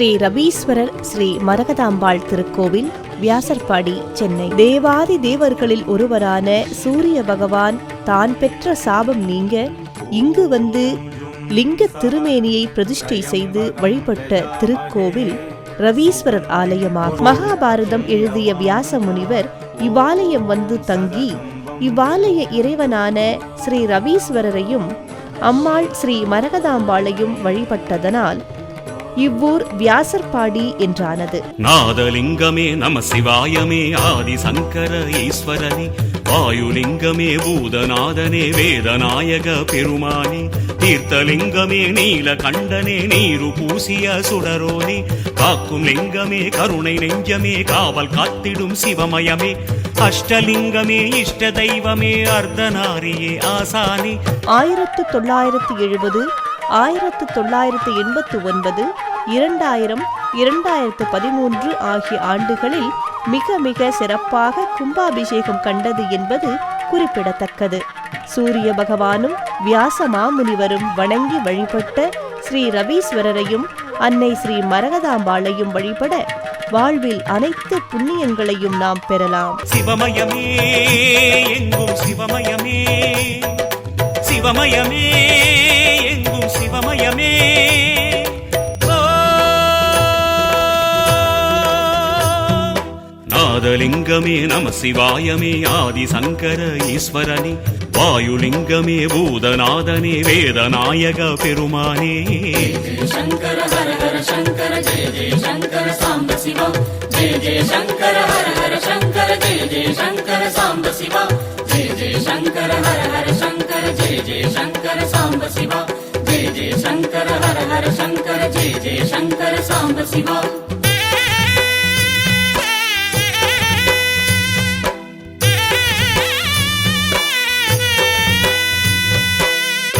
ஸ்ரீ ரவீஸ்வரர் ஸ்ரீ மரகதாம்பாள் திருக்கோவில் வியாசர்பாடி சென்னை. தேவாதி தேவர்களில் ஒருவரான சூரிய பகவான் தான் பெற்ற சாபம் நீங்க இங்கு வந்து லிங்க திருமேனியை பிரதிஷ்டை செய்து வழிபட்ட திருக்கோவில் ரவீஸ்வரர் ஆலயமாகும். மகாபாரதம் எழுதிய வியாச முனிவர் இவ்வாலயம் வந்து தங்கி இவ்வாலய இறைவனான ஸ்ரீ ரவீஸ்வரரையும் அம்மாள் ஸ்ரீ மரகதாம்பாளையும் வழிபட்டதனால் இவ்வூர் வியாசர்பாடி என்றானது. நாதலிங்கமே நம சிவாயமே ஆதி சங்கர ஈஸ்வரனே வாயுலிங்கமே பூதநாதனே வேதநாயக பெருமானே தீர்த்தலிங்கமே நீல கண்டனே நீரு பூசிய சுடரோனே காக்கும் லிங்கமே கருணை நெஞ்சமே காவல் காத்திடும் சிவமயமே அஷ்டலிங்கமே இஷ்ட தெய்வமே அர்த்தநாரியே ஆசானே. ஆயிரத்து தொள்ளாயிரத்து எழுபது ஆயிரத்து தொள்ளாயிரத்து எண்பத்து ஒன்பது இரண்டாயிரம் இரண்டாயிரத்து பதிமூன்று ஆகிய ஆண்டுகளில் மிக மிக சிறப்பாக கும்பாபிஷேகம் கண்டது என்பது குறிப்பிடத்தக்கது. சூரிய பகவானும் வியாச மாமுனிவரும் வணங்கி வழிபட்ட ஸ்ரீ ரவீஸ்வரரையும் அன்னை ஸ்ரீ மரகதாம்பாளையும் வழிபட வாழ்வில் அனைத்து புண்ணியங்களையும் நாம் பெறலாம். சிவமயமே எங்கும் சிவமயமே சிவமயமே. நாதலிங்கமே நம சிவாயமே ஆதி சங்கர ஈஸ்வரனே. வாயுலிங்கமே பூதநாதனே வேதநாயக பெருமானே. சங்கர ஹர ஹர சங்கர ஜெய ஜெய சங்கர சாம்ப சிவா. ஜெய ஜெய சங்கர ஹர ஹர சங்கர ஜெய ஜெய சங்கர சாம்ப சிவா. ஜெய ஜெய சங்கர ஹர ஹர சங்கர ஜெய ஜெய சங்கர சாம்ப சிவா. ஜெய ஜெய சங்கர ஹர ஹர சங்கர ஜெய ஜெய சங்கர சாம்ப சிவா.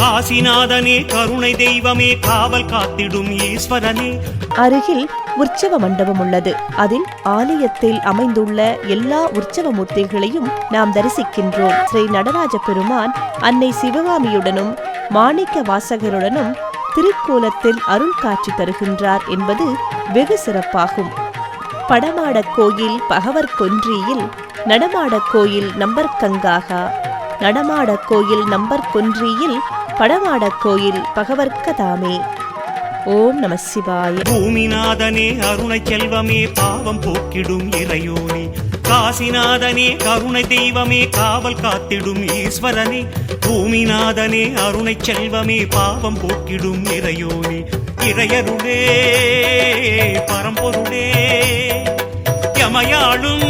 காசிநாதனே கருணை தெய்வமே காவல் காத்திடும் ஈஸ்வரனே. அருகில் உற்சவ மண்டபம் உள்ளது. அதில் ஆலயத்தில் அமைந்துள்ள எல்லா உற்சவ மூர்த்திகளையும் நாம் தரிசிக்கின்றோம். ஸ்ரீ நடராஜ பெருமான் அன்னை சிவகாமியுடனும் மாணிக்க வாசகருடனும் திருக்கோலத்தில் அருள் காட்சி தருகின்றார் என்பது வெகு சிறப்பாகும். படமாடக் கோயில் பகவர் கொன்றியில் நடமாடக் கோயில் நம்பர் கங்காகா நடமாடக் கோயில் நம்பர் கொன்றியில் படமாடக் கோயில் பகவர்க்கதாமே. ஓம் நம சிவாய. பூமிநாதனே அருணை செல்வமே பாவம் போக்கிடும் இறையோனே. காசிநாதனே கருணை தெய்வமே காவல் காத்திடும் ஈஸ்வரனே. பூமிநாதனே அருணை செல்வமே பாவம் போக்கிடும் இறையோனே. இறையருளே பரம்பொருளே. யமையாளும்